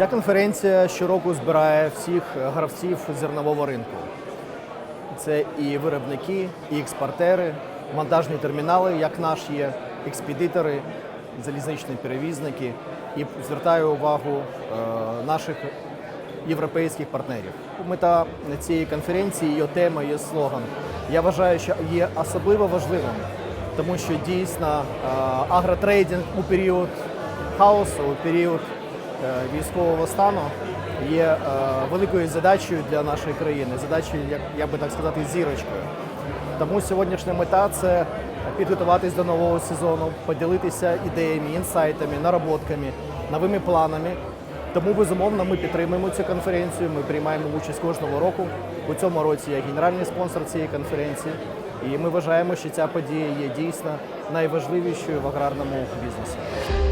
Ця конференція щороку збирає всіх гравців зернового ринку. Це і виробники, і експортери, монтажні термінали, як наш є, експедитори, залізничні перевізники. І звертаю увагу е, наших європейських партнерів. Мета цієї конференції, її тема, її слоган. Я вважаю, що є особливо важливим, тому що дійсно е, агротрейдинг у період хаосу, у період військового стану є е, великою задачею для нашої країни, задачею, як я би так сказати, зірочкою. Тому сьогоднішня мета це підготуватись до нового сезону, поділитися ідеями, інсайтами, нароботками, новими планами. Тому безумовно ми підтримуємо цю конференцію. Ми приймаємо участь кожного року. У цьому році я генеральний спонсор цієї конференції, і ми вважаємо, що ця подія є дійсно найважливішою в аграрному бізнесі.